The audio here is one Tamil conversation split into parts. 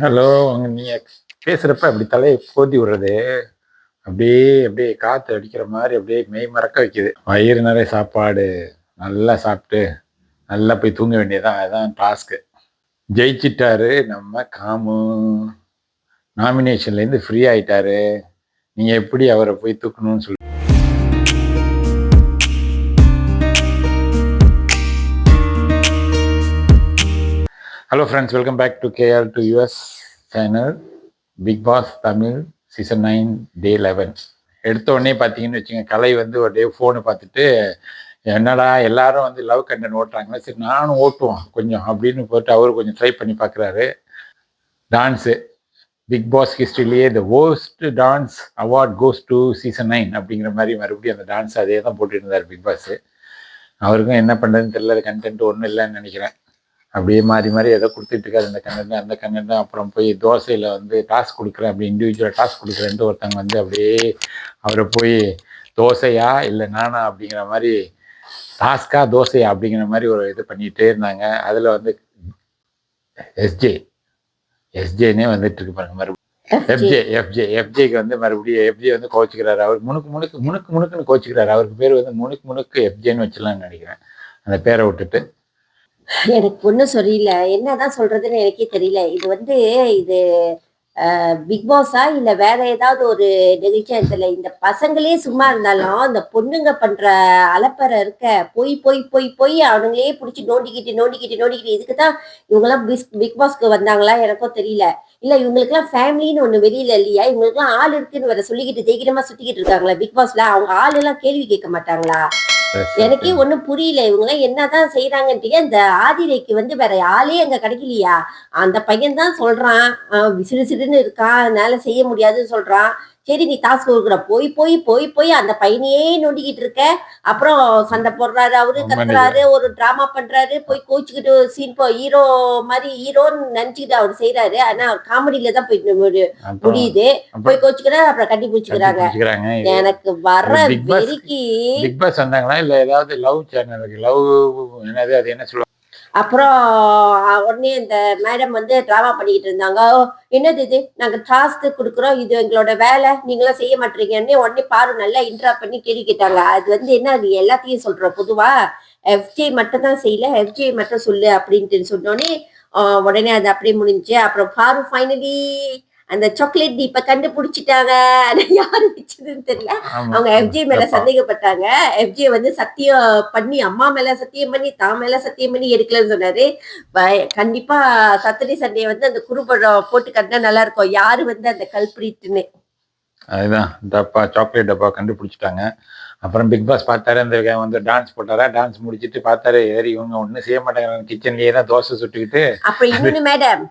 ஹலோ நீங்க பேசுறப்ப அப்படி தலையை போத்தி விடுறது அப்படியே அப்படியே காத்து அடிக்கிற மாதிரி அப்படியே மெய் மறக்க வைக்குது. வயிறு நிறைய சாப்பாடு நல்லா சாப்பிட்டு நல்லா போய் தூங்க வேண்டியதுதான் அதுதான் டாஸ்க்கு ஜெயிச்சிட்டாரு நம்ம காமு. நாமினேஷன்லேருந்து ஃப்ரீ ஆயிட்டாரு. நீங்கள் எப்படி அவரை போய் தூக்கணும்னு சொல்லி hello friends welcome back to KR to US channel Bigg Boss Tamil season nine day eleven எடுத்த உடனே பார்த்தீங்கன்னு வச்சுங்க கலை வந்து ஒரு டே ஃபோனை பார்த்துட்டு என்னடா எல்லாரும் வந்து லவ் கண்டென்ட் ஓட்டுறாங்களா சரி நானும் ஓட்டுவோம் கொஞ்சம் அப்படின்னு போட்டு அவர் கொஞ்சம் ட்ரை பண்ணி பார்க்குறாரு. Dance Bigg Boss ஹிஸ்ட்ரிலேயே the most dance award goes to season nine அப்படிங்கிற மாதிரி மறுபடியும் அந்த டான்ஸ் அதே தான் போட்டுட்டு இருந்தார் பிக் பாஸ் அவருக்கும் என்ன பண்ணுறதுன்னு தெரியல கண்டென்ட் ஒன்றும் இல்லைன்னு நினைக்கிறேன். அப்படியே மாறி மாறி எதோ கொடுத்துட்டு இருக்காரு இந்த கண்டென்ட் அந்த கண்டென்ட் அப்புறம் போய் தோசையில் வந்து டாஸ்க் கொடுக்குறேன் அப்படி இண்டிவிஜுவல் டாஸ்க் கொடுக்குறேன்ட்டு ஒருத்தவங்க வந்து அப்படியே அவரை போய் தோசையா இல்லை நானா அப்படிங்கிற மாதிரி டாஸ்கா தோசையா அப்படிங்கிற மாதிரி ஒரு இது பண்ணிகிட்டே இருந்தாங்க. அதில் வந்து எஸ்ஜே எஸ்ஜேனே வந்துட்டு இருக்கு பாருங்க மறுபடியும் எஃப்ஜே எஃப்ஜே எஃப்ஜேக்கு வந்து மறுபடியும் எஃப்ஜே வந்து கோச்சிக்கிறாரு அவர் முணுக்கு முணுக்கு முணுக்கு முணுக்குன்னு கோச்சிக்கிறாரு அவருக்கு பேர் வந்து முணுக்கு முணுக்கு எஃப்ஜேன்னு வச்சிடலாம்னு நினைக்கிறேன். அந்த பேரை விட்டுட்டு. எனக்கு ஒன்றும் சரியில்லை என்னதான் சொல்றதுன்னு எனக்கே தெரியல. இது வந்து இது பிக் பாஸா இல்ல வேற ஏதாவது ஒரு நிகழ்ச்சியா தெரியல. இந்த பசங்களே சும்மா இருந்தாலும் இந்த பொண்ணுங்க பண்ற அலப்பறை இருக்க போய் போய் போய் போய் அவனுங்களே பிடிச்சி நோண்டிக்கிட்டு நோண்டிக்கிட்டு நோண்டிக்கிட்டு இதுக்கு தான் இவங்கெல்லாம் பிஸ் பிக் பாஸ்க்கு வந்தாங்களா எனக்கும் தெரியல. இல்ல இவங்களுக்குலாம் ஃபேமிலின்னு ஒண்ணு வெளியில இல்லையா? இவங்களுக்குலாம் ஆள் இருக்குன்னு வேற சொல்லிக்கிட்டு தைரியமா சுத்திக்கிட்டு இருக்காங்களா பிக் பாஸ்ல அவங்க ஆள் எல்லாம் கேள்வி கேட்க மாட்டாங்களா? எனக்கே ஒண்ணும் புரியல. இவங்க என்னதான் செய்யறாங்கன்ட்டு இந்த ஆதிரைக்கு வந்து வேற ஆளே அங்க கிடைக்கலையா? அந்த பையன் தான் சொல்றான் விசிறு சிறுன்னு இருக்கான். அதனால செய்ய முடியாதுன்னு சொல்றான். சரி நீ டாஸ்க் கொடுக்குற. போய் போய் போய் போய் அந்த பையனையே நோண்டிக்கிட்டு இருக்க. அப்புறம் சண்டை போடுறாரு அவரு கத்துறாரு ஒரு டிராமா பண்றாரு. போய் கோச்சுக்கிட்டு சீன் போ ஹீரோ மாதிரி ஹீரோன்னு நினைச்சுக்கிட்டு அவர் செய்யறாரு ஆனா காமெடியில தான் போய் முடியுது. போய் கோச்சுக்கிறாரு அப்புறம் கட்டி பிடிச்சிக்கிறாங்க. எனக்கு வர வெறிக்கு பிக் பாஸ் வந்தாங்களா இல்ல ஏதாவது லவ் சேனலுக்கு லவ் என்னது அது என்ன சொல்லுவாங்க? அப்புறம் உடனே இந்த மேடம் வந்து ட்ராமா பண்ணிக்கிட்டு இருந்தாங்க. "ஓ, என்னது இது? நாங்கள் டாஸ்க்கு கொடுக்குறோம். இது எங்களோட வேலை. நீங்களாம் செய்ய மாட்டீங்கன்னு உடனே பாரு நல்லா இன்ட்ரா பண்ணி கேள்வி கேட்டாங்க. அது வந்து என்ன நீ எல்லாத்தையும் சொல்கிறோம் பொதுவாக எஃப்ஜே மட்டும் தான் செய்யல. எஃப்ஜே மட்டும் சொல்லு அப்படின்ட்டு சொன்னோடனே உடனே அது அப்படியே முடிஞ்சுச்சு. அப்புறம் பாரு ஃபைனலி அந்த சாக்லேட் இப்ப கண்டுபிடிச்சிட்டாங்க. யாரு வச்சதுன்னு தெரியல. அவங்க எஃப்ஜே மேல. சந்தேகப்பட்டாங்க. எஃப்ஜே வந்து சத்தியம் பண்ணி அம்மா மேல சத்தியம் பண்ணி தான் மேல சத்தியம் பண்ணி எடுக்கலன்னு சொன்னாரு. கண்டிப்பா சாட்டர்டே சண்டே வந்து அந்த குறுபடம் போட்டு கட்டினா நல்லா இருக்கும் யாரு வந்து அந்த கல்பிரிட்னு அதுதான். டப்பா சாக்லேட் டப்பா கண்டுபிடிச்சிட்டாங்க. அப்புறம் பிக் பாஸ் பார்த்தாரு அந்த வந்து டான்ஸ் போட்டாரா? டான்ஸ் முடிச்சிட்டு பார்த்தாரு சரி இவங்க ஒன்றும் செய்ய மாட்டேங்கிறாங்க கிச்சன்லயே தான் தோசை சுட்டுக்கிட்டு. அப்புறம் இன்னொன்னு மேடம்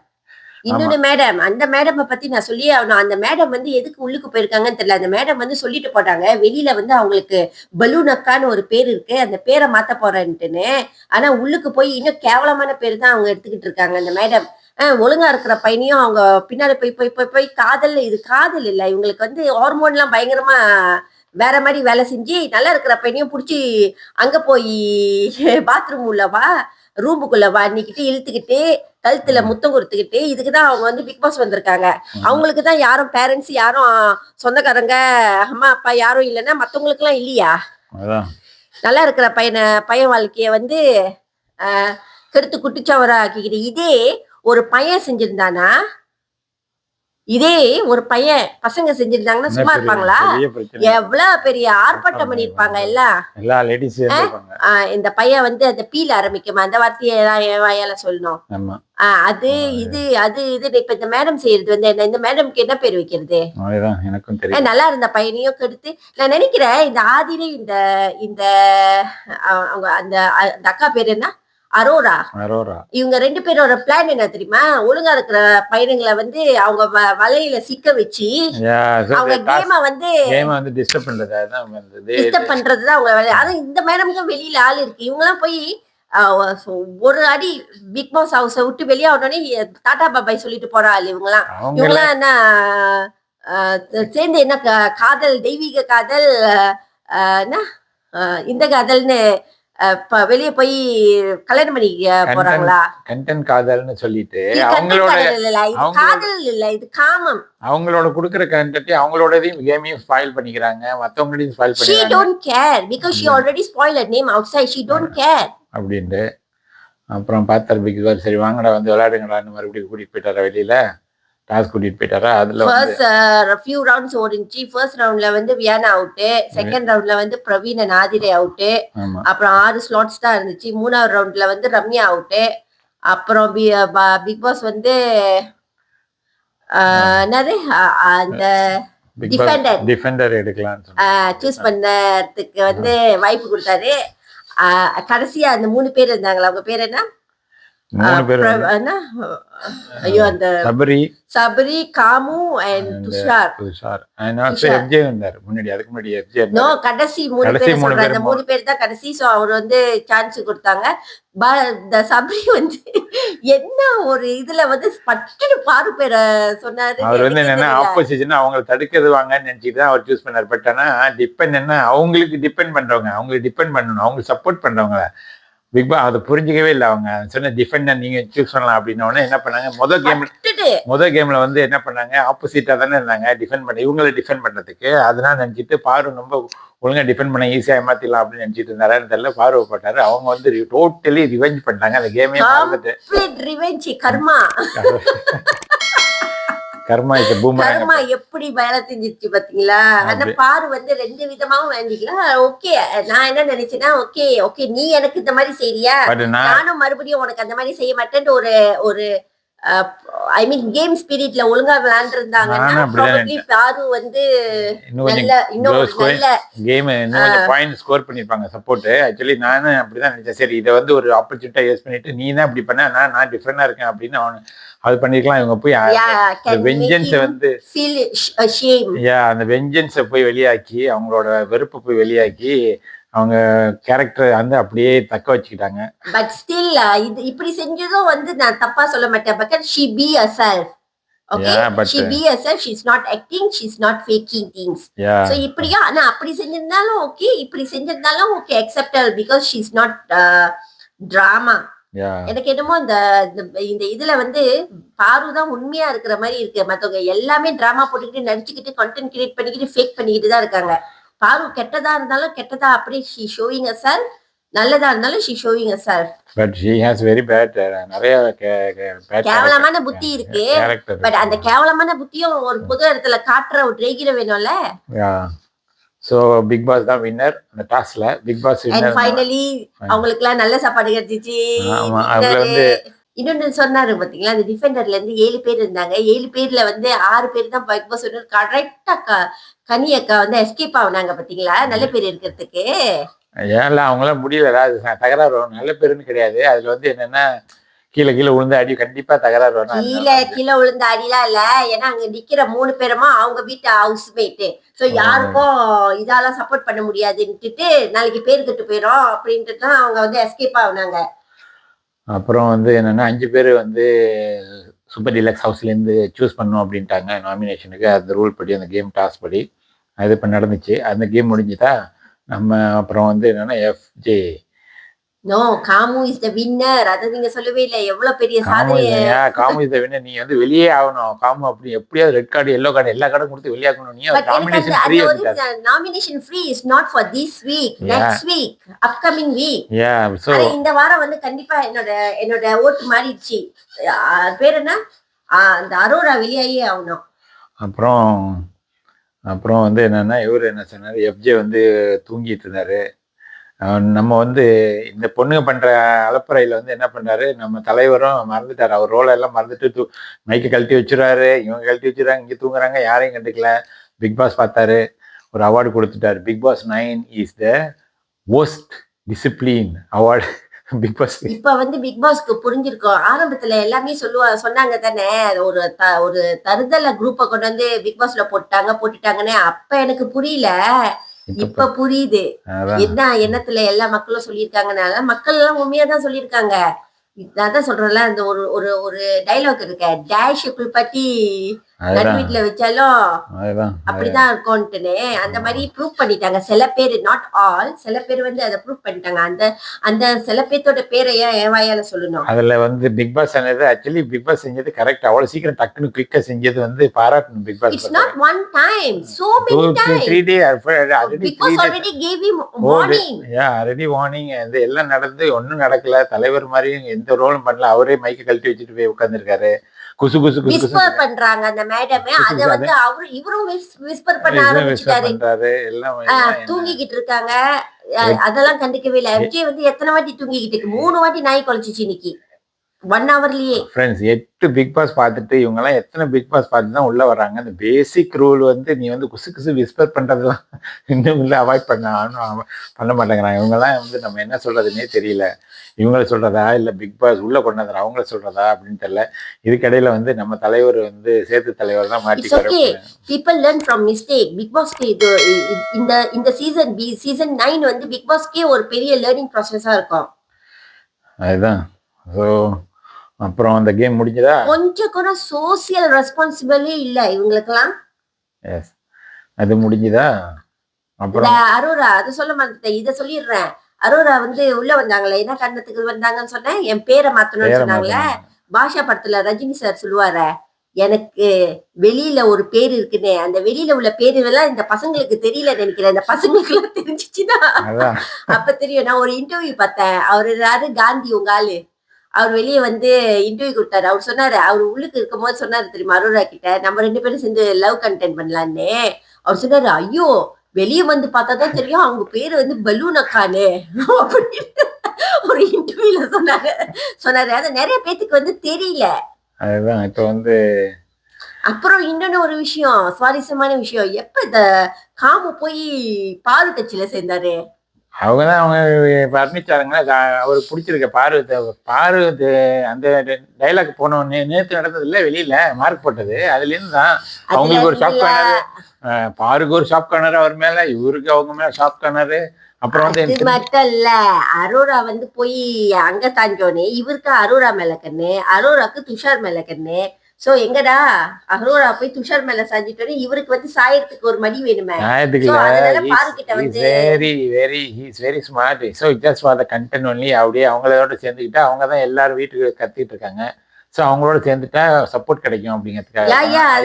இன்னொன்னு மேடம் அந்த மேடம் பத்தி நான் சொல்லியே ஆகணும். அந்த மேடம் வந்து எதுக்கு உள்ளுக்கு போயிருக்காங்கன்னு தெரியல. அந்த மேடம் வந்து சொல்லிட்டு போட்டாங்க. வெளியில வந்து அவங்களுக்கு பலூன் அக்கான்னு ஒரு பேர் இருக்கு. அந்த பேரை மாத்த போறேன்ட்டுன்னு. ஆனா உள்ளுக்கு போய் இன்னும் கேவலமான பேர் தான் அவங்க எடுத்துக்கிட்டு இருக்காங்க அந்த மேடம் ஆஹ் ஒழுங்கா இருக்கிற பையனையும் அவங்க பின்னாடி போய் போய் போய் போய் காதல் இது காதல் இல்ல. இவங்களுக்கு வந்து ஹார்மோன்லாம் பயங்கரமா வேற மாதிரி வேலை செஞ்சு நல்லா இருக்கிற பையனையும் பிடிச்சி அங்க போய் பாத்ரூம் உள்ளவா ரூமுக்குள்ள இன்னைக்கிட்டு இழுத்துக்கிட்டு கழுத்துல முத்தம் கொடுத்துக்கிட்டு இதுக்கு தான் அவங்க வந்து பிக் பாஸ் வந்திருக்காங்க. அவங்களுக்கு தான் யாரும் பேரண்ட்ஸ் யாரும் சொந்தக்காரங்க அம்மா அப்பா யாரும் இல்லைன்னா மத்தவங்களுக்கு எல்லாம் இல்லையா நல்லா இருக்கிற பையனை பையன் வாழ்க்கைய வந்து கெடுத்து குட்டிச்சவரா ஆக்கிக்கிட்டு இதே ஒரு பையன் செஞ்சிருந்தானா? இதே ஒரு பையன் பசங்க செஞ்சிருந்தாங்கன்னா சும்மா இருப்பாங்களா? எவ்வளவு பெரிய ஆர்ப்பாட்டம் பண்ணிருப்பாங்க எல்லாம் இந்த பையன் வந்து அந்த பீல ஆரம்பிக்குமா? அந்த வார்த்தையை எல்லாம் என் வாயால சொல்லணும். அது இது அது. இது. இப்ப இந்த மேடம் செய்யறது வந்து என்ன? இந்த மேடம்க்கு என்ன பேர் வைக்கிறது? நல்லா இருந்த பையனையும் கெடுத்து. நான் நினைக்கிறேன் இந்த ஆதிரே இந்த இந்த அவங்க அந்த அக்கா பேர் என்ன? அரோரா. அரோரா. இவங்க ரெண்டு பேரோட பிளான் என்ன தெரியுமா? ஒழுங்கா இருக்கிற பையனுங்களை வந்து அவங்க வலையில சிக்க வச்சு அவங்க கேம வந்து வந்து டிஸ்டர்ப் பண்றது பண்றதுதான் அவங்க வேலை. ஆனா இந்த மேடம்க்கு வெளியில ஆள் இருக்கு. இவங்க எல்லாம் போய் ஒரு அடி பிக் பாஸ் ஹவுஸை விட்டு வெளியே உடனே டாடா பாபாய் சொல்லிட்டு போற இவங்கலாம் அவங்க இவங்களாம் என்ன சேர்ந்து என்ன காதல் தெய்வீக காதல் என்ன இந்த காதல்னு வெளிய போய் கல்யாணம் பண்ணிக்க போறாங்களா? கண்டென்ட் காதல்னு சொல்லிட்டு அவங்களோட காதல் இல்ல இது காமம். அவங்களோட கொடுக்குற கண்டென்ட் அவங்களோடதையும் கேமையும் ஸ்பாயில் பண்ணிக்கிறாங்க மத்தவங்களையும் ஸ்பாயில் she பண்ணிக்கிறாங்க. don't care because she already spoiled her name outside. She don't care. அப்படின்ட்டு அப்புறம் பார்த்தார் பிக் சரி வாங்கடா வந்து விளையாடுங்கடான்னு மறுபடியும் கூட்டிட்டு போயிட்டாரா வெளியில? டாஸ் கூட்டிட்டு போயிட்டாரா? அதுல ஃபர்ஸ்ட் ஃபியூ ரவுண்ட்ஸ் ஓடிச்சு. ஃபர்ஸ்ட் ரவுண்ட்ல வந்து வியானா அவுட் செகண்ட் ரவுண்ட்ல வந்து பிரவீன் நாதிரே அவுட் அப்புறம் ஆறு ஸ்லாட்ஸ் தான் இருந்துச்சு. மூணாவது ரவுண்ட்ல வந்து ரம்யா அவுட்டு அப்புறம் பிக் பாஸ் வந்து ஆஹ், என்னது? அந்த. டிஃபெண்டர் எடுக்கலாம்னு சொன்னாங்க. சூஸ் பண்ணதுக்கு வந்து வாய்ப்பு கொடுத்தாரு. கடைசியா அந்த மூணு பேர் இருந்தாங்களா? அவங்க பேர் என்ன? மூணு பேர் ஐயோ அந்த Sabari. Sabari Kamu and Tushar. Tushar. F J இருந்தார் முன்னாடி அதுக்கு முன்னாடி எஃப்ஜே நோ கடைசி மூணு பேர் அந்த பேர் மூணு பேர் தான் கடைசி. சோ அவர் வந்து சான்ஸ் கொடுத்தாங்க. இந்த சபரி வந்து என்ன ஒரு இதுல வந்து பட்டுன்னு பாரு பேரை சொன்னாரு. அவர் வந்து என்னன்னா. ஆப்போசிஷன் அவங்களை தடுக்கிறது வாங்கன்னு நினைச்சிட்டு தான் அவர் சூஸ் பண்ணார். பட் ஆனா டிபெண்ட் என்ன அவங்களுக்கு டிபெண்ட் பண்றவங்க அவங்களுக்கு டிபெண்ட் பண்ணணும் அவங்களுக்கு சப்போர்ட் பண்றவங்க பிக் பாஸ் அதை புரிஞ்சிக்கவே இல்லை அவங்க. சொன்ன டிஃபெண்டர் நீங்க சூஸ் பண்ணலாம் அப்படின்ன உடனே என்ன பண்ணாங்க? முதல் கேம்ல பட்டுட்டு. முதல் கேம்ல வந்து என்ன பண்ணாங்க? ஆப்போசிட்டா தானே இருந்தாங்க. டிஃபெண்ட் பண்ண இவங்களை டிஃபெண்ட் பண்றதுக்கு. அதனால நினைச்சிட்டு பாரு ரொம்ப ஒழுங்கா டிஃபெண்ட் பண்ண ஈஸியா ஏமாத்திடலாம் அப்படின்னு நினைச்சிட்டு இருந்தாருன்னு தெரியல பார்வை போட்டாரு. அவங்க வந்து டோட்டலி ரிவெஞ்ச் பண்ணிட்டாங்க. அந்த கேமே கர்மா. கர்மா கர்மா எப்படி வேலை செஞ்சிருச்சு பாத்தீங்களா? அப்படி. பாரு வந்து ரெண்டு விதமாவும் வேண்டிக்கலாம். ஓகே நான் என்ன நினைச்சேன்னா ஓகே ஓகே நீ எனக்கு இந்த மாதிரி நான் நானும் மறுபடியும் உனக்கு அந்த மாதிரி செய்ய மாட்டேன்னு ஒரு ஒரு ஐ மீன் கேம் ஸ்பிரிட்ல ஒழுங்கா விளையாண்டுருந்தாங்கன்னா probably பாரு வந்து நல்ல இன்னும் நல்ல கேம் இன்னும் கொஞ்சம் பாயிண்ட் ஸ்கோர் பண்ணிருப்பாங்க சப்போர்ட் ஆக்சுவலி நானும் அப்படிதான் நினைச்சேன். சரி இதை வந்து ஒரு ஆப்பர்ச்சுனிட்டா யூஸ் பண்ணிட்டு நீ தான் இப்படி பண்ண? நான் நான் டிஃப்ரெண்டா இருக்கேன் அப்படின்னு அவன் அது பண்ணிருக்கலாம். இவங்க போய் வெஞ்சன்ஸை வந்து. யா அந்த வெஞ்சன்ஸை போய் வெளியாக்கி அவங்களோட வெறுப்பை போய் வெளியாக்கி அவங்க கேரக்டர் வந்து அப்படியே தக்க வச்சுக்கிட்டாங்க. But still uh, இது இப்படி செஞ்சதும் வந்து நான் தப்பா சொல்ல மாட்டேன். Okay? Yeah, but, she be herself. She's not acting. She's not faking things. Yeah so இப்படியா? ஆனா அப்படி செஞ்சிருந்தாலும் ஓகே இப்படி செஞ்சிருந்தாலும் okay she's not uh, drama. Yeah எனக்கு என்னமோ இந்த இந்த- இந்த இதுல வந்து பாரு தான் உண்மையா இருக்கிற மாதிரி இருக்கு. மத்தவங்க எல்லாமே டிராமா போட்டுக்கிட்டு நடிச்சுக்கிட்டு கண்டென்ட் கிரியேட் பண்ணிக்கிட்டு ஃபேக் பண்ணிக்கிட்டு தான் இருக்காங்க. பாரு கெட்டதா இருந்தாலும் கெட்டதா அப்படியே ஷி ஷோவிங் அ செல்ஃப் நல்லதா இருந்தாலும் she showing a self but she has very bad நிறைய கேவலமான புத்தி இருக்கு. பட் அந்த கேவலமான புத்தியும் ஒரு பொது இடத்துல காட்டுற ஒரு ட்ரெய்கிற வேணும்ல? ஸோ பிக் பாஸ் தான் வின்னர் அந்த டாஸ்ல பிக் பாஸ் வின்னர் ஃபைனலி அவங்களுக்கு எல்லாம் நல்ல சாப்பாடு கிடைச்சிச்சு. ஆமா, அதுல வந்து இன்னொன்னு சொன்னாரு பாத்தீங்களா? அந்த டிஃபெண்டர்ல இருந்து ஏழு பேர் இருந்தாங்க. ஏழு பேர்ல வந்து ஆறு பேர் தான் பிக் பாஸ் கரெக்டா கனி அக்கா வந்து எஸ்கேப் ஆகுனாங்க பாத்தீங்களா? நல்ல பேர் இருக்கிறதுக்கு. ஏன்ல அவங்களாம் முடியலடா அது தகராறு நல்ல பேருன்னு கிடையாது. அதுல வந்து என்னன்னா கீழே கீழே விழுந்து அடி கண்டிப்பா தகராறு வரும். கீழே கீழே விழுந்த அடிலாம் இல்ல. ஏன்னா அங்க நிக்கிற மூணு பேருமா அவங்க வீட்டு ஹவுஸ் மேட்டு சோ யாருக்கும் இதால சப்போர்ட் பண்ண முடியாதுன்னுட்டு நாளைக்கு பேர் கெட்டு போயிடும் அப்படின்ட்டு தான் அவங்க வந்து எஸ்கேப் ஆகுனாங்க. அப்புறம் வந்து என்னன்னா அஞ்சு பேர் வந்து சூப்பர் டிலக்ஸ் ஹவுஸ்லேருந்து சூஸ் பண்ணோம் அப்படின்ட்டாங்க. நாமினேஷனுக்கு அந்த ரூல் படி அந்த கேம் டாஸ் படி. அது இப்போ நடந்துச்சு. அந்த கேம் முடிஞ்சுதா? நம்ம அப்புறம் வந்து என்னன்னா FJ no Kamu is the winner அதை நீங்க சொல்லவே இல்லை எவ்வளவு பெரிய காமு சாதனை காமு இதை விட நீ வந்து வெளியே ஆகணும். காமு அப்படி எப்படியாவது ரெட் கார்டு எல்லோ கார்டு எல்லா கார்டும் கொடுத்து வெளியாகணும் நீ பட் எனக்கு nomination free nomination free is not for this week. Next week upcoming week so ஆனா இந்த வாரம் வந்து கண்டிப்பா என்னோட என்னோட ஓட்டு மாறிடுச்சு. பேர் என்ன? அந்த அரோரா வெளியாகி ஆகணும். அப்புறம் அப்புறம் வந்து என்னன்னா இவர் என்ன சொன்னார்? எஃப்ஜே வந்து தூங்கிட்டு இருந்தாரு. நம்ம வந்து இந்த பொண்ணுங்க பண்ற அலப்பறையில வந்து என்ன பண்றாரு நம்ம தலைவரும் மறந்துட்டாரு. அவர் ரோலை எல்லாம் மறந்துட்டு தூ மைக்கை கழட்டி வச்சுறாரு. இவங்க கழட்டி வச்சுறாங்க இங்கே தூங்குறாங்க யாரையும் கண்டுக்கல. பிக் பாஸ் பார்த்தாரு. ஒரு அவார்டு கொடுத்துட்டாரு. Bigg Boss nine is the most discipline award Bigg Boss இப்ப வந்து பிக் பாஸ்க்கு புரிஞ்சிருக்கும். ஆரம்பத்துல எல்லாமே சொல்லுவா சொன்னாங்க தானே. ஒரு த- ஒரு தருதல குரூப்பை கொண்டு வந்து பிக் பாஸ்ல போட்டாங்க போட்டுட்டாங்கன்னு. அப்ப எனக்கு புரியல. இப்ப புரியுது. என்ன எண்ணத்துல எல்லா மக்களும் சொல்லியிருக்காங்கனால மக்கள் எல்லாம் உண்மையா தான் சொல்லியிருக்காங்க. நான் தான் சொல்றேன்ல அந்த ஒரு ஒரு ஒரு டைலாக் இருக்க. டேஷ் பத்தி நடு வீட்டுல வச்சாலும் அப்படிதான் இருக்கும்ட்டுன்னு அந்த மாதிரி ப்ரூவ் பண்ணிட்டாங்க. சில பேர் நாட் ஆல் சில பேர் வந்து அதை ப்ரூவ் பண்ணிட்டாங்க. அந்த அந்த சில பேர்த்தோட பேரை ஏன் என் வாயால சொல்லணும்? அதுல வந்து பிக் பாஸ் ஆனது ஆக்சுவலி பிக் பாஸ் செஞ்சது கரெக்ட் அவ்வளவு சீக்கிரம் டக்குன்னு குயிக்கா செஞ்சது வந்து பாராட்டணும் Bigg Boss it's not one time so many time three day already already gave him warning already warning அது எல்லாம் நடந்து ஒண்ணும் நடக்கல. தலைவர் மாதிரி எந்த ரோலும் பண்ணல. அவரே மைக்க கழட்டி வச்சுட்டு போய் உட்கார்ந்திருக்காரு. குசு குசு விஸ்பர் பண்றாங்க அந்த மேடமே அத வந்து அவரு இவரும் விஸ்பர் பண்ண ஆரம்பிச்சிட்டாரு. தூங்கிக்கிட்டு இருக்காங்க. அதெல்லாம் கண்டுக்கவே இல்லை. எம்ஜே வந்து எத்தனை வாட்டி தூங்கிக்கிட்டு இருக்கு? மூணு வாட்டி நாய் குலைச்சிச்சு இன்னைக்கு. ஒன் ஹவர்லயே ஃப்ரெண்ட்ஸ் எட்டு பிக் பாஸ் பார்த்துட்டு இவங்க எல்லாம் எத்தனை பிக் பாஸ் பார்த்து தான் உள்ள வர்றாங்க அந்த பேசிக் ரூல் வந்து நீ வந்து குசு குசு விஸ்பர் பண்றதெல்லாம் இன்னும் இல்லை அவாய்ட் பண்ண பண்ண மாட்டேங்கிறாங்க. இவங்கெல்லாம் வந்து நம்ம என்ன சொல்றதுன்னே தெரியல. இவங்கள சொல்றதா இல்ல பிக் பாஸ் உள்ள கொண்டாந்து அவங்கள சொல்றதா அப்படின்னு தெரியல. இதுக்கடையில வந்து நம்ம தலைவர் வந்து சேத்து தலைவர் தான். மாட்டிக்கிறாரு people learn from mistake big பாஸ்க்கு இது இந்த இந்த சீசன் பி சீசன் நைன் வந்து பிக் பாஸ்க்கே ஒரு பெரிய லேர்னிங் ப்ராசஸா இருக்கும். அதுதான். ஸோ அப்புறம் அந்த கேம் முடிஞ்சதா? கொஞ்சம் கூட சோசியல் ரெஸ்பான்சிபிளே இல்ல இவங்களுக்கெல்லாம். எஸ் அது முடிஞ்சுதா? அப்புறம்? அரோரா அது சொல்ல மாட்டேன் இத சொல்லிடுறேன். அரோரா வந்து உள்ள வந்தாங்களே என்ன காரணத்துக்கு வந்தாங்கன்னு சொன்னேன்? என் பேரை மாத்தணும்னு சொன்னாங்களே. பாஷா படத்துல ரஜினி சார் சொல்லுவாரு எனக்கு வெளியில ஒரு பேர் இருக்குன்னு அந்த வெளியில உள்ள பேரு எல்லாம் இந்த பசங்களுக்கு தெரியல நினைக்கிறேன். இந்த பசங்களுக்கு எல்லாம் தெரிஞ்சிச்சுன்னா அப்ப தெரியும். நான் ஒரு இன்டர்வியூ பார்த்தேன். அவரு யாரு? காந்தி உங்க ஆளு. அவர் வெளியே வந்து இன்டர்வியூ கொடுத்தாரு. அவர் சொன்னாரு அவர் உள்ளுக்கு இருக்கும் போது சொன்னாரு தெரியுமா அரோரா கிட்ட நம்ம ரெண்டு பேரும் சேர்ந்து லவ் கண்டென்ட் பண்ணலான்னு. அவர் சொன்னாரு ஐயோ வெளியே வந்து பார்த்தா தான் தெரியும் அவங்க பேரு வந்து பலூன் அக்கானு அப்படின்னு ஒரு இன்டர்வியூல சொன்னாரு. சொன்னாரு. அது நிறைய பேத்துக்கு வந்து தெரியல. அதுதான் இப்போ வந்து அப்புறம் இன்னொன்னு ஒரு விஷயம் சுவாரஸ்யமான விஷயம். எப்ப இந்த காமு போய் பாரு கட்சியில சேர்ந்தாரு? அவங்க தான் அவங்க வர்ணிச்சாருங்க அவருக்கு பிடிச்சிருக்க பாரு த- பாரு த- அந்த டைலாக் போனோடனே நேற்று நடந்ததுல வெளியில மார்க் போட்டது. அதுல இருந்து தான் அவங்களுக்கு ஒரு ஷாப் கார்னர் பாருக்கு ஒரு ஷாப் கார்னர் அவர் மேல இவருக்கு அவங்க மேல ஷாப் கார்னர் அப்புறம் வந்து மட்டும் இல்ல அரோரா வந்து போய் அங்க தாஞ்சோனே இவருக்கு அரோரா மேல கண்ணு அரோராக்கு துஷார் மேல கண்ணு சோ எங்கடா? அரோரா போய் துஷார் மேல சாஞ்சிட்டோன்னே இவருக்கு வந்து சாயறதுக்கு ஒரு மடி வேணுமே. Very very he's very smart so just for the content only அப்படியே அவங்களோட சேர்ந்துக்கிட்டா அவங்க தான் எல்லாரும் வீட்டுக்கு கத்திட்டு இருக்காங்க. ஸோ அவங்களோட சேர்ந்துட்டா சப்போர்ட் கிடைக்கும் அப்படிங்கிறதுக்காக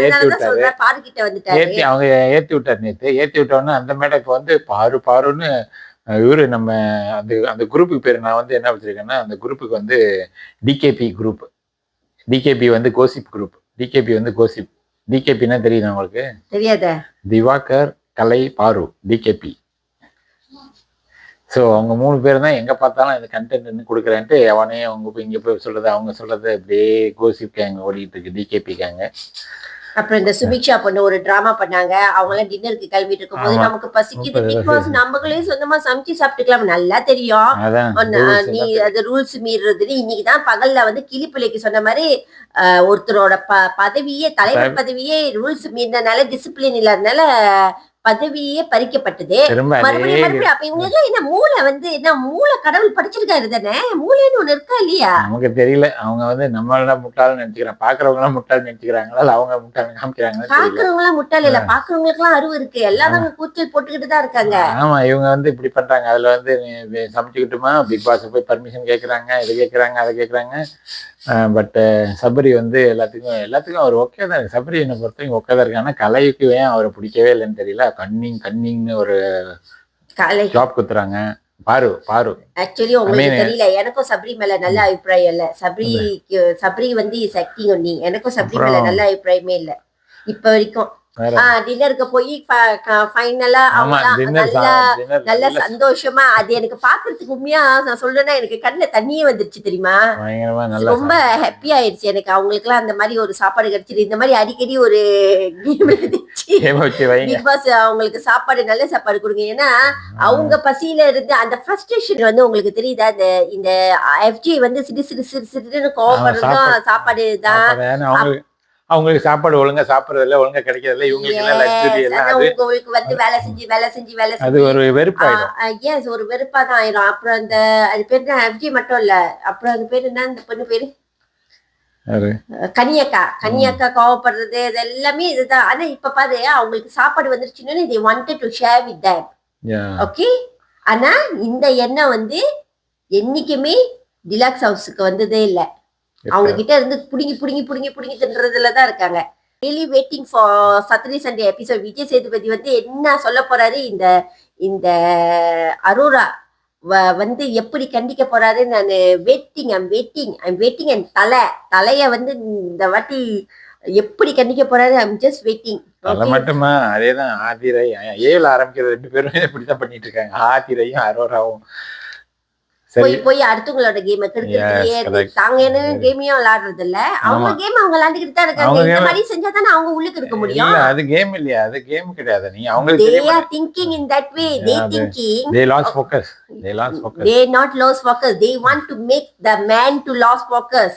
ஏத்தி விட்டாரு. ஏத்தி அவங்க ஏத்தி விட்டார் நேத்து. ஏத்தி விட்டோன்னே அந்த இப்போ வந்து பாரு பாருன்னு இவரு நம்ம அந்த அந்த குரூப்புக்கு பேர் நான் வந்து என்ன வச்சிருக்கேன்னா அந்த குரூப்புக்கு வந்து D K P group D K P வந்து gossip group D K P வந்து கோசிப் டிகேபின்னா தெரியுது உங்களுக்கு? தெரியாத. திவாகர் கலை பாரு டிகேபி ஸோ அவங்க மூணு பேர் தான் எங்க பார்த்தாலும் இந்த கண்டென்ட் கொடுக்குறேன்ட்டு அவனே அவங்க போய் இங்க போய் சொல்றது அவங்க சொல்றது அப்படியே கோசிப் கேங்க ஓடிட்டு இருக்கு டிகேபி கேங்க அப்புறம் இந்த சுபிக்ஷா பொண்ணு ஒரு டிராமா பண்ணாங்க. அவங்க எல்லாம் டின்னருக்கு கிளம்பிட்டு இருக்கும்போது ஆமா. நமக்கு பசிக்குது. முப்பது பிக் பாஸ் நம்மளே சொந்தமா சமைச்சு சாப்பிட்டுக்கலாம். நல்லா தெரியும். நீ அது ரூல்ஸ் மீறுறதுன்னு இன்னைக்கு தான் பகல்ல வந்து கிளிப்பிள்ளைக்கு சொன்ன மாதிரி ஒருத்தரோட ப பதவியே தலைவர் பதவியே ரூல்ஸ் மீறினால டிசிப்ளின் இல்லாதனால பதவியே பறிக்கப்பட்டது. மறுபடியும் மறுபடியும் அப்ப இவங்க என்ன மூளை வந்து என்ன மூளை கடவுள் படிச்சிருக்காரு தானே? மூளைன்னு ஒண்ணு இருக்கா இல்லையா? நமக்கு தெரியல. அவங்க வந்து நம்மளாம் முட்டாள்னு நினைச்சுக்கிறாங்க. பாக்குறவங்க எல்லாம் முட்டாள் நினைச்சுக்கிறாங்களா அவங்க முட்டாள் காமிக்கிறாங்களா? தெரியல. பாக்குறவங்க எல்லாம் முட்டாள் இல்ல. பாக்குறவங்களுக்கு எல்லாம் அறிவு இருக்கு. எல்லாரும் கூச்சல் போட்டுக்கிட்டு தான் இருக்காங்க. ஆமா இவங்க வந்து இப்படி பண்றாங்க. அதுல வந்து சமைச்சுக்கிட்டுமா? பிக் பாஸ் போய் பர்மிஷன் கேக்குறாங்க இது கேக்குறாங்க அதை கேக்குறாங்க. பட் சபரி வந்து எல்லாத்துக்கும் எல்லாத்துக்கும் அவர் ஓகே தான் இருக்கு. சபரி என்னை பொறுத்தவரைக்கும் ஓகே தான் இருக்கு. ஆனா கலைக்கு ஏன் அவரை பிடிக்கவே இல்லைன்னு தெரியல. கன்னிங் கன்னிங்னு ஒரு காலை. ஜாப் குத்துறாங்க. பாரு பாரு. ஆக்சுவலி உங்களுக்கு தெரியல. எனக்கும் சபரி மேல நல்ல அபிப்பிராயம் இல்ல. சபரிக்கு சபரி வந்து சக்தி ஒண்ணி எனக்கும் சபரி மேல நல்ல அபிப்பிராயமே இல்ல. இப்ப வரைக்கும். டின்னருக்கு போய் ஃபைனலா நல்லா நல்ல சந்தோஷமா அது எனக்கு பாக்குறதுக்கு உண்மையா நான் சொல்றேன்னா எனக்கு கண்ணுல தண்ணியே வந்துருச்சு தெரியுமா? ரொம்ப ஹாப்பி ஆயிடுச்சு எனக்கு. அவங்களுக்கு எல்லாம் அந்த மாதிரி ஒரு சாப்பாடு கிடைச்சிரு இந்த மாதிரி அடிக்கடி ஒரு கேம் பிக் பாஸ் அவங்களுக்கு சாப்பாடு நல்ல சாப்பாடு கொடுங்க. ஏன்னா அவங்க பசியில இருந்து அந்த ஃப்ரஸ்ட்ரேஷன் வந்து உங்களுக்கு தெரியுதா? இந்த இந்த எஃப்ஜி வந்து சிறு சிறு சிறு சிறுன்னு கோவப்படுறதும் சாப்பாடு- தான். அவங்களுக்கு சாப்பாடு ஒழுங்கா சாப்பிடுறது இல்ல ஒழுங்கா கிடைக்கிறது இல்ல இவங்களுக்கு எல்லாம் லக்ஸுரி Yes, எல்லாம் ஆனா அது? உங்களுக்கு வந்து வேலை செஞ்சு வேலை செஞ்சு வேலை அது செஞ்சு. ஒரு வெறுப்பாயிடும் எஸ் ஒரு வெறுப்பா தான் ஆயிரும்? அப்புறம் அந்த அது பேர் எஃப்ஜி மட்டும் இல்ல. அப்புறம் அது பேர் என்ன? அந்த பொண்ணு பேரு? கனியக்கா கனியக்கா கோவப்படுறது இது எல்லாமே இதுதான். ஆனா இப்ப பாரு அவங்களுக்கு சாப்பாடு வந்துருச்சுன்னு wanted to share with them. Yeah. Okay ஆனா இந்த எண்ணம் வந்து என்னைக்குமே டிலாக்ஸ் ஹவுஸுக்கு வந்ததே இல்ல. அவங்க கிட்ட இருந்து புடுங்கி புடுங்கி புடுங்கி புடுங்கி தின்றதுல தான் இருக்காங்க. Daily waiting for Saturday Sunday episode Vijay Sethupathi வந்து என்ன சொல்ல போறாரு? இந்த இந்த அரோரா வந்து எப்படி கண்டிக்க போறாரு? நான் waiting I'm waiting I'm waiting and தலை தலைய வந்து இந்த வாட்டி எப்படி கண்டிக்க போறாரு? ஐம் ஜஸ்ட் வெயிட்டிங் அது மட்டுமா அதேதான் ஆதிரை ஏல ஆரம்பிக்கிற ரெண்டு பேரும் இப்படிதான் பண்ணிட்டு இருக்காங்க. ஆதிரையும் அரோராவும். போய் போய் அடுத்தவங்களோட கேமை correct. தாங்க என்ன கேமையும் விளையாடுறது இல்ல அவங்க. கேம் அவங்க விளையாண்டுக்கிட்டு தான் இருக்காங்க. அவங்க இந்த மாதிரி செஞ்சா தானே அவங்க உள்ளுக்கு இருக்க முடியும். அது கேம் இல்லையா. அது கேம் கிடையாது. நீ are thinking in that way. They Yeah, they- thinking they lose focus they lose focus they not lose focus. They want to make the man to lose focus.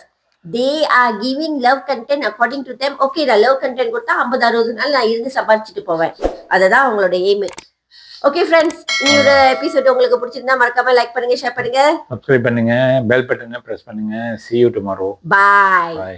They are giving love content according to them. Okay நான் love content கொடுத்தா ஐம்பது அறுபது நாள் நான் இருந்து சம்பாதிச்சுட்டு போவேன். அதுதான் அவங்களோட எய்ம் ஓகே ஃப்ரெண்ட்ஸ் இன்னொரு எபிசோட் உங்களுக்கு பிடிச்சிருந்தா மறக்காம லைக் பண்ணுங்க ஷேர் பண்ணுங்க. சப்ஸ்கிரைப் பண்ணுங்க பெல் பட்டனை பிரஸ் பண்ணுங்க. See you tomorrow. Bye bye.